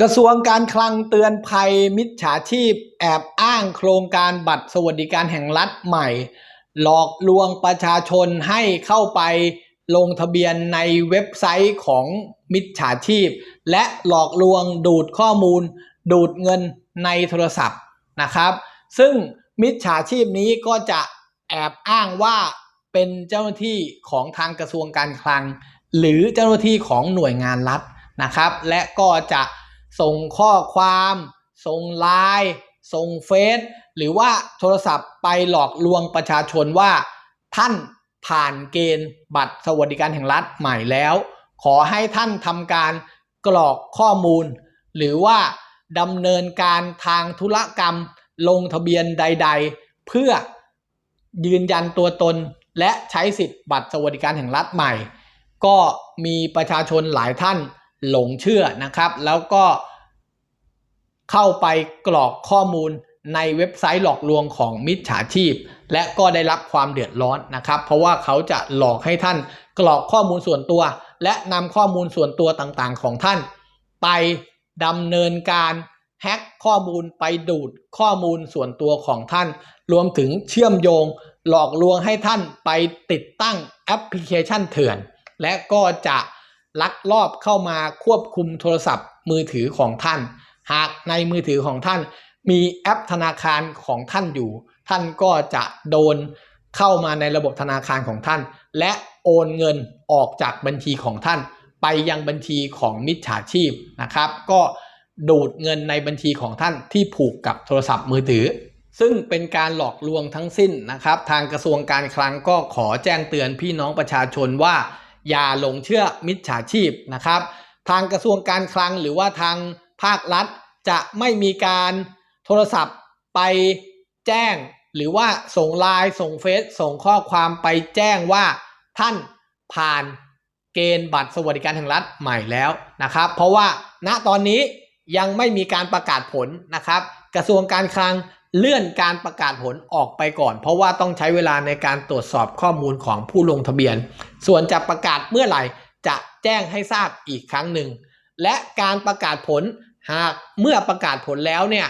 กระทรวงการคลังเตือนภัยมิจฉาชีพ แอบอ้างโครงการบัตรสวัสดิการแห่งรัฐใหม่ หลอกลวงประชาชนให้เข้าไปลงทะเบียนในเว็บไซต์ของมิจฉาชีพ และหลอกลวงดูดข้อมูล ดูดเงินในโทรศัพท์นะครับ ซึ่งมิจฉาชีพนี้ก็จะแอบอ้างว่าเป็นเจ้าหน้าที่ของทางกระทรวงการคลัง หรือเจ้าหน้าที่ของหน่วยงานรัฐนะครับ และก็จะ ส่งข้อความ ส่งไลน์ส่งเฟซหรือว่าโทรศัพท์ไปหลอกลวงประชาชนว่า ท่านผ่านเกณฑ์บัตรสวัสดิการแห่งรัฐใหม่แล้ว ขอให้ท่านทำการกรอกข้อมูล หรือว่าดำเนินการทางธุรกรรมลงทะเบียนใด ๆ เพื่อยืนยันตัวตนและใช้สิทธิ์บัตรสวัสดิการแห่งรัฐใหม่ ก็มีประชาชนหลายท่าน หลงเชื่อนะครับ แล้วก็เข้าไปกรอกข้อมูลในเว็บไซต์หลอกลวงของมิจฉาชีพ และก็ได้รับความเดือดร้อนนะครับ เพราะว่าเขาจะหลอกให้ท่านกรอกข้อมูลส่วนตัว และนำข้อมูลส่วนตัวต่างๆ ของท่าน ไปดำเนินการแฮ็กข้อมูลไปดูดข้อมูลส่วนตัวของท่าน รวมถึงเชื่อมโยง หลอกลวงให้ท่านไปติดตั้งแอปพลิเคชันเถื่อน และก็จะ ลักลอบเข้ามาควบคุมโทรศัพท์มือถือของท่าน หากในมือถือของท่าน มีแอปธนาคารของท่านอยู่ ท่านก็จะโดนเข้ามาในระบบธนาคารของท่าน และโอนเงินออกจากบัญชีของท่าน ไปยังบัญชีของมิจฉาชีพนะครับ ก็ดูดเงินในบัญชีของท่านที่ผูกกับโทรศัพท์มือถือ ซึ่งเป็นการหลอกลวงทั้งสิ้นนะครับ ทางกระทรวงการคลังก็ขอแจ้งเตือนพี่น้องประชาชนว่า อย่าหลงเชื่อมิจฉาชีพนะครับ ทางกระทรวงการคลังหรือว่าทางภาครัฐจะไม่มีการโทรศัพท์ไปแจ้ง หรือว่าส่งไลน์ส่งเฟซส่งข้อความไปแจ้งว่าท่านผ่านเกณฑ์บัตรสวัสดิการแห่งรัฐใหม่แล้วนะครับ เพราะว่าณตอนนี้ยังไม่มีการประกาศผลนะครับ กระทรวงการคลัง เลื่อนการประกาศผลออกไปก่อน เพราะว่าต้องใช้เวลาในการตรวจสอบข้อมูลของผู้ลงทะเบียน ส่วนจะประกาศเมื่อไหร่จะแจ้งให้ทราบอีกครั้งหนึ่ง และการประกาศผลหากเมื่อประกาศผลแล้วเนี่ย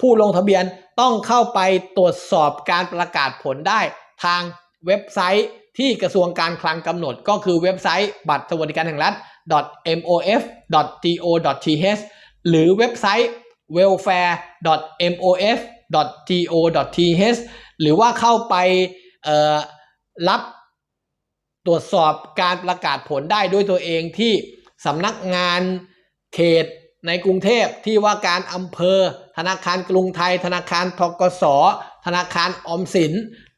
ผู้ลงทะเบียนต้องเข้าไปตรวจสอบการประกาศผลได้ทางเว็บไซต์ที่กระทรวงการคลังกำหนดก็คือเว็บไซต์บัตรสวัสดิการแห่งรัฐ mof.go.th หรือเว็บไซต์ welfare.mof .go.th หรือว่าเข้าไปรับตรวจสอบการประกาศผลได้ด้วยตัวเองที่สำนักงานเขตในกรุงเทพที่ว่าการอำเภอ ธนาคารกรุงไทย ธนาคารทกส ธนาคารออมสิน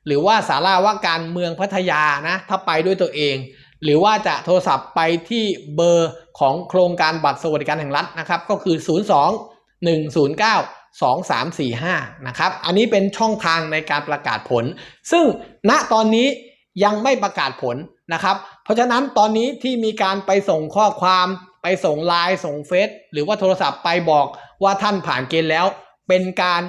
หรือว่าสาราว่าการเมืองพัทยานะถ้าไปด้วยตัวเอง หรือว่าจะโทรศัพท์ไปที่เบอร์ของโครงการบัตรสวัสดิการแห่งรัฐนะครับ ก็คือ 02 109 2345นะครับ อันนี้เป็นช่องทางในการประกาศผล ซึ่งณตอนนี้ยังไม่ประกาศผลนะครับ เพราะฉะนั้นตอนนี้ที่มีการไปส่งข้อความ ไปส่งไลน์ส่งเฟซหรือว่าโทรศัพท์ไปบอกว่าท่านผ่านเกณฑ์แล้ว เป็นการ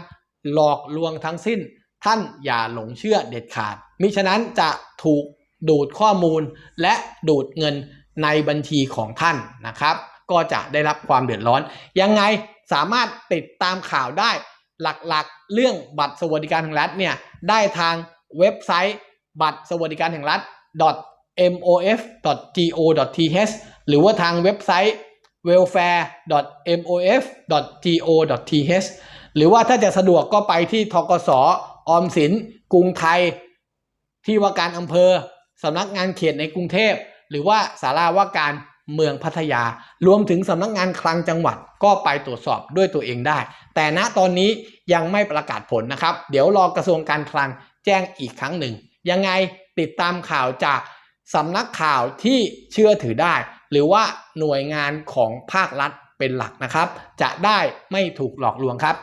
หลอกลวงทั้งสิ้น ท่านอย่าหลงเชื่อเด็ดขาด มิฉะนั้นจะถูกดูดข้อมูลและดูดเงินในบัญชีของท่านนะครับ ก็จะได้รับความเดือดร้อน ยังไงสามารถติดตามข่าวได้หลักๆ เรื่องบัตรสวัสดิการแห่งรัฐเนี่ยได้ทางเว็บไซต์บัตรสวัสดิการแห่งรัฐ mof.go.th หรือว่าทางเว็บไซต์ welfare.mof.go.th หรือว่าถ้าจะสะดวกก็ไปที่ทกสออมสิน กรุงไทย ที่ว่าการอำเภอสำนักงานเขตในกรุงเทพ หรือว่าสาราว่าการ เมืองพัทยา รวมถึงสำนักงานคลังจังหวัดก็ไปตรวจสอบด้วยตัวเองได้ แต่ณตอนนี้ยังไม่ประกาศผลนะครับ เดี๋ยวรอกระทรวงการคลังแจ้งอีกครั้งหนึ่ง ยังไงติดตามข่าวจากสำนักข่าวที่เชื่อถือได้ หรือว่าหน่วยงานของภาครัฐเป็นหลักนะครับ จะได้ไม่ถูกหลอกลวงครับ